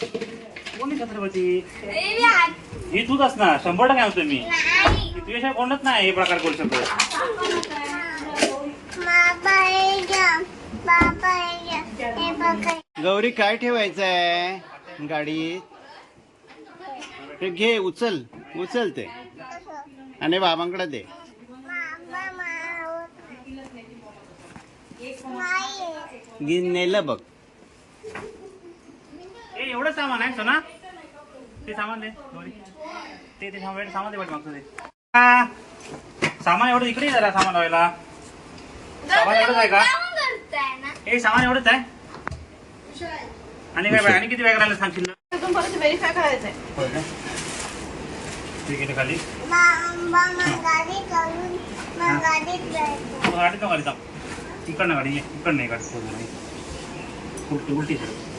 कोणी छत्रपती? ही तूच असणार. शंभर टक्के आणतो मी. तुझ्याशिवाय कोणच नाही हे प्रकार करू शकतो. गौरी काय ठेवायचं आहे गाडीत हे घे उचल. उचल ते. आणि बाबांकडे दे. नेलं बघ. एवढं सामान आहे सोना. ते सामान दे. ते ते सामान सामान दे मागचं ते आ, सामान एवढं इकडे ये जरा सामान व्हायला. सामान एवढंच आहे का? ए सामान एवढंच आहे? आणि काय आणि किती बॅग राहिलं सांगशील? ठीक आहे खाली. मग गाडी जाऊ इकडनं गाडी इकडनं सोडून गाडी. उलटी उलटी. सर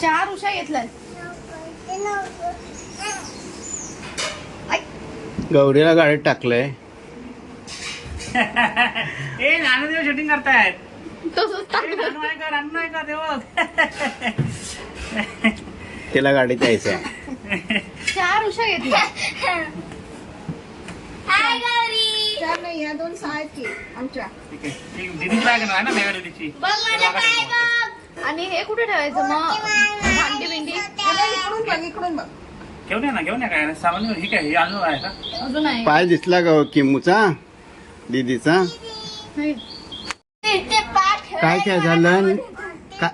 चार उषा घेतलाय गौरीला गाडीत टाकलंय. ए नानू देव शूटिंग करतायत. तिला गाडीत यायचं चार उषा घेतल्या. चार नाही या दोन सहा आहेत की आमच्या. ना आणि हे कुठे ठेवायचं मग? भांडी बिंडी इकडून बघ इकडून बघ. घेऊन या ना घेऊन या काय? सामान हे काय? हे आणलं आहे का? अजून आहे. पाय दिसला ग किमूचा? दीदीचा? नाही. काय काय झालं? का-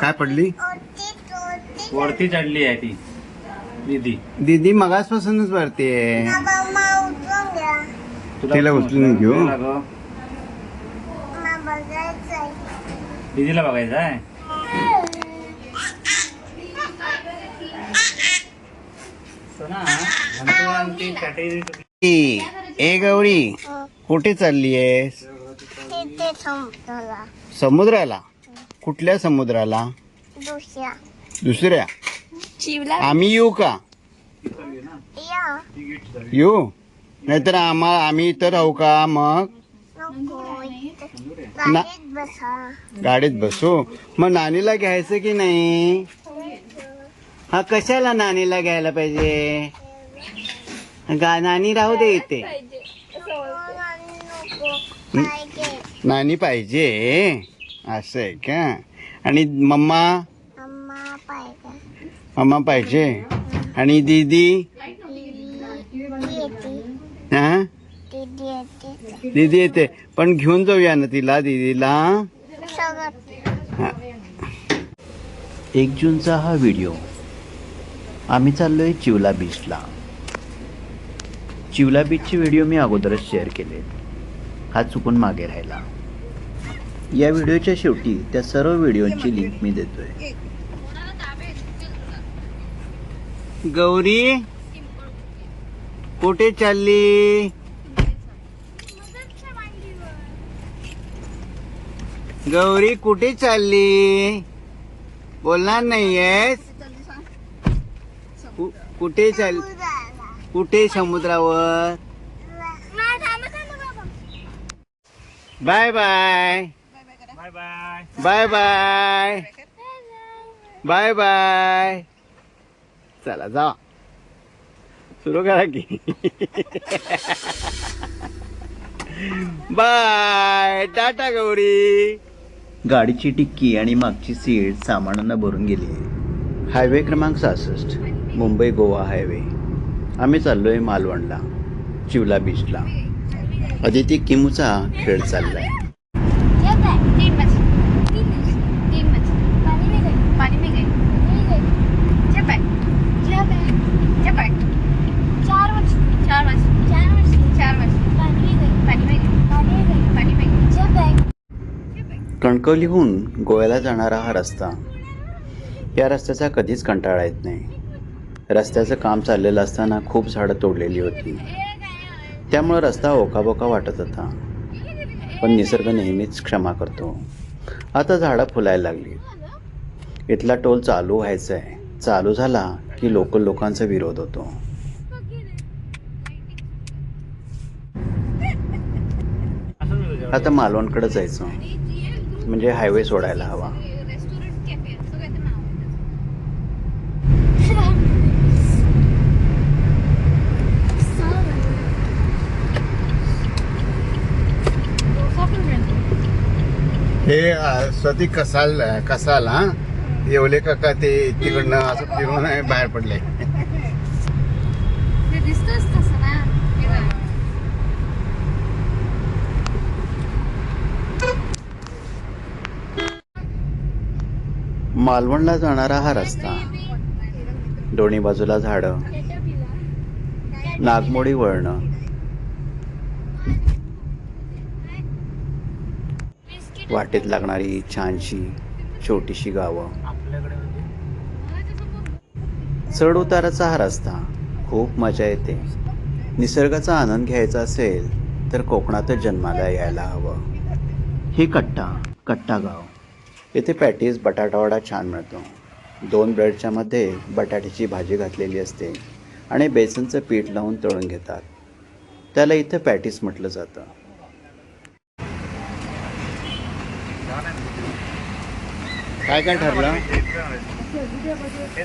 काय पडली? वरती चढली आहे ती दीदी. दीदी मगासपासूनच वरतीये तुला तिला उचलून? घेऊ. तुला गं? दीदीला बघायचं आहे. ए ए गौरी कुठे चालली आहेस? समुद्राला. कुठल्या समुद्राला? दुसऱ्या. आम्ही येऊ का? येऊ? नाहीतर आम्हा आम्ही इथं राहू का? मग? गाडीत बसू? मग नानीला घ्यायचं की नाही? हा कशाला नानीला घ्यायला पाहिजे? गा नानी राहू दे इथे. नानी पाहिजे. असं आहे का? आणि मम्मा? मम्मा पाहिजे. आणि दीदी? हा? दीदी येते. पण घेऊन जाऊया ना तिला दीदीला. एक जूनचा हा व्हिडिओ. आम्ही चाललोय चिवला बीचला चिवला बीचचे व्हिडिओ मी अगोदरच शेअर केले. हा चुकून मागे राहिला. या व्हिडिओच्या शेवटी त्या सर्व व्हिडिओची लिंक मी देतोय. गौरी कुठे चालली? गौरी कुठे चालली? बोलणार नाहीयेस कुठे चाल कुठे समुद्रावर? Bye bye bye bye bye bye चला जा. सुरू करा की. बाय टाटा गौरी. गाडीची टिक्की आणि मागची सीट सामानानं भरून गेली. आहे हायवे क्रमांक सहासष्ट मुंबई गोवा हायवे. आम्ही चाललोय मालवणला चिवला बीचला अदिती किमूचा खेळ चाललाय. आहे में गई झपाय झपाय चार वर्ष चार वर्ष चार वर्ष पाणी में गई पाणी में गई कणकवलीहून गोव्याला जाणारा हा रस्ता या रस्त्याचा कधीच कंटाळा येत नाही. रस्त्याचं काम चाललेलं असताना खूप झाडं तोडलेली होती. त्यामुळं रस्ता ओकाबोका वाटत होता. पण निसर्ग नेहमीच क्षमा करतो. आता झाडं फुलायला लागली. इथला टोल चालू व्हायचा आहे चालू झाला की लोकल लोकांचा विरोध होतो. आता मालवणकडे जायचं. म्हणजे हायवे सोडायला हवा. हे स्वती कसाल कसाल हा? येवले काका ते तिकडनं असं फिरून बाहेर पडले. तसं ना. मालवणला जाणारा हा रस्ता. दोन्ही बाजूला झाडं. नागमोडी वळणं. वाटेत लागणारी छानशी छोटीशी गावं. चढ उताराचा हा रस्ता खूप मजा येते. निसर्गाचा आनंद घ्यायचा असेल तर कोकणातच जन्माला यायला हवं. ही कट्टा कट्टा गाव. येथे पॅटीस बटाटावडा छान मिळतो. दोन ब्रेडच्या मध्ये बटाट्याची भाजी घातलेली असते आणि बेसनचं पीठ लावून तळून घेतात. त्याला इथं पॅटीस म्हटलं जातं. काय काय ठरलं? हे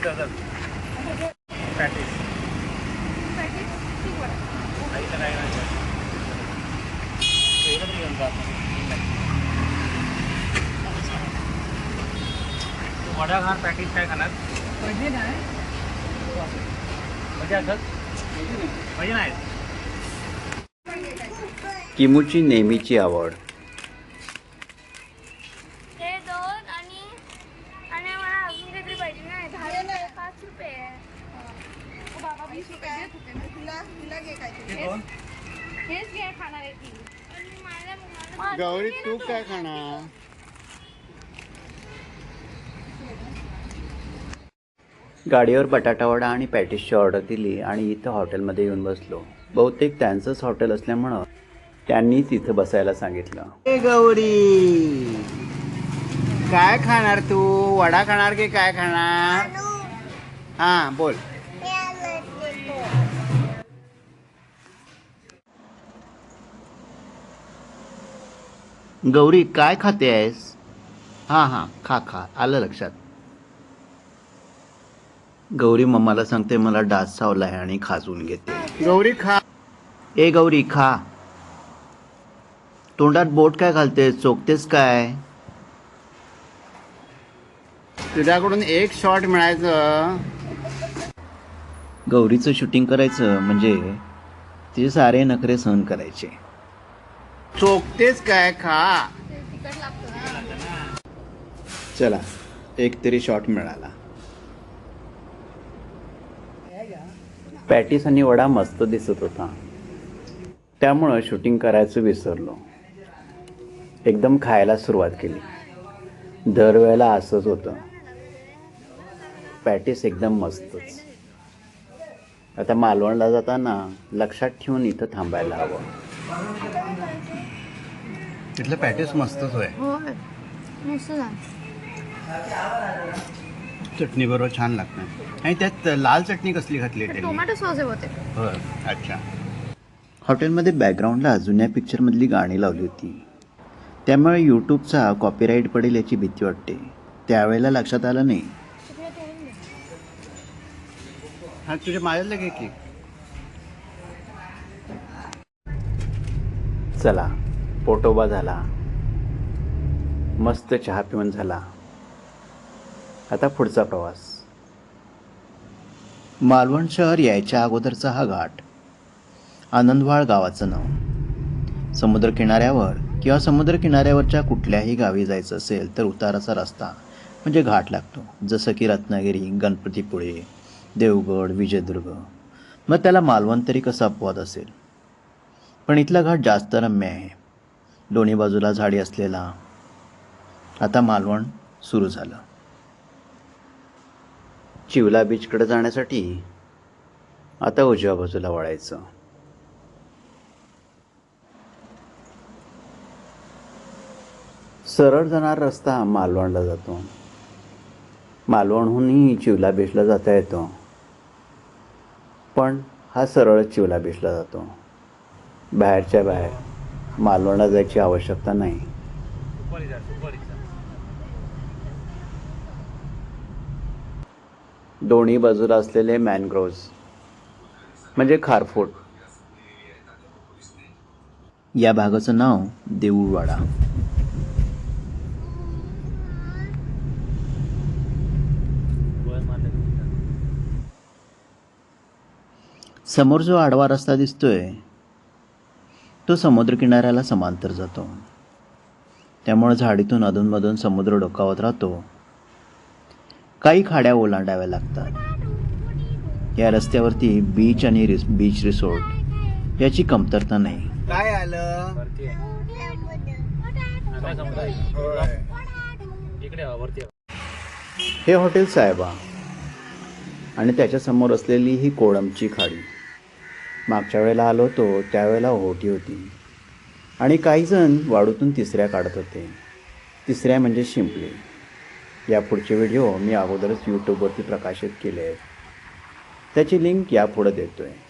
Practice. आईला काय? तो. तू खाणार पॅकेज काय खाणार असंच म्हणजे नाही. किमूची नेहमीची आवड. हे दोन आणि आणि मला अजून काहीतरी पाहिजे नाही दहा रुपये पाच रुपये हे दोन हेच घे खाणार आहे ती आणि मला मला गौरी तू काय खाणार गाडीवर बटाटावडा आणि पॅटीसची ऑर्डर दिली आणि इथं हॉटेलमध्ये येऊन बसलो. बहुतेक त्यांचंच हॉटेल असल्यामुळं त्यांनीच इथं बसायला सांगितलं. गौरी! काय खाणार तू? वडा खाणार की काय खाणार? हा बोल. गौरी काय खाते आहेस हा हा खा खा. आलं लक्षात. गौरी मम्माला सांगते मला डास चावलाय आणि खाजवून घेते. गौरी खा. ए गौरी खा. तोंडात बोट काय घालतेस? चोखतेस काय? तुझ्याकडून एक शॉट मिळायचं. गौरीचं शूटिंग करायचं म्हणजे तिचे सारे नखरे सहन करायचे. चोखतेच काय? खा. चला एक तरी शॉट मिळाला. पॅटीस आणि वडा मस्त दिसत होता. त्यामुळं शूटिंग करायचं विसरलो. एकदम खायला सुरुवात केली. दरवेळेला असंच होतं. पॅटीस एकदम मस्तच. आता मालवणला जाताना लक्षात ठेवून इथं थांबायला हवं. तिथलं पॅटीस मस्तच होय. चटणी बरोबर छान लागतं. आणि त्यात लाल चटणी कसली घातली त्यांनी? टोमॅटो सॉस आहे होते अच्छा. हॉटेलमध्ये बॅकग्राऊंडला जुन्या पिक्चरमधली गाणी लावली होती. त्यामुळे यूट्यूबचा कॉपीराईट पडेल याची भीती वाटते. त्यावेळेला लक्षात आलं नाही. हा तुझ्या माझ्याला घे की. चला पोटोबा झाला. मस्त चहा पिऊन झाला. आता पुढचा प्रवास. मालवण शहर यायच्या अगोदरचा हा घाट आनंदवाळ गावाचं नाव. समुद्रकिनाऱ्यावर किंवा समुद्रकिनाऱ्यावरच्या कुठल्याही गावी जायचं असेल तर उताराचा रस्ता म्हणजे घाट लागतो. जसं की रत्नागिरी गणपतीपुळे देवगड विजयदुर्ग. मग त्याला मालवण तरी कसा अपवाद असेल? पण इथला घाट जास्त रम्य आहे. दोन्ही बाजूला झाडी असलेला. आता मालवण सुरू झालं. चिवला बीचकडे जाण्यासाठी आता उजव्या बाजूला वळायचं. सरळ जाणार रस्ता मालवणला जातो. मालवणहूनही चिवला बीचला जाता येतो. पण हा सरळ चिवला बीचला जातो. बाहेरच्या बाहेर मालवणला जायची आवश्यकता नाही. दोन्ही बाजूला असलेले मॅनग्रोव्ज म्हणजे खारफोट. या भागाचं नाव देऊळवाडा. समोर जो आडवा रस्ता दिसतोय तो समुद्रकिनाऱ्याला समांतर जातो. त्यामुळे झाडीतून अधूनमधून समुद्र डोकावत राहतो. काही खाड्या ओलांडाव्या लागतात. या रस्त्यावरती बीच आणि रिस बीच रिसोर्ट याची कमतरता नाही. काय आलं? हे हॉटेल साहेबा आणि त्याच्यासमोर असलेली ही कोळमची खाडी. मागच्या वेळेला आलो होतो त्यावेळेला ओहोटी होती. आणि काहीजण वाडूतून तिसऱ्या काढत होते. तिसऱ्या म्हणजे शिंपले. या पुढचे व्हिडिओ मी अगोदरच यूट्यूबवरती प्रकाशित केले आहेत. त्याची लिंक यापुढं देतो आहे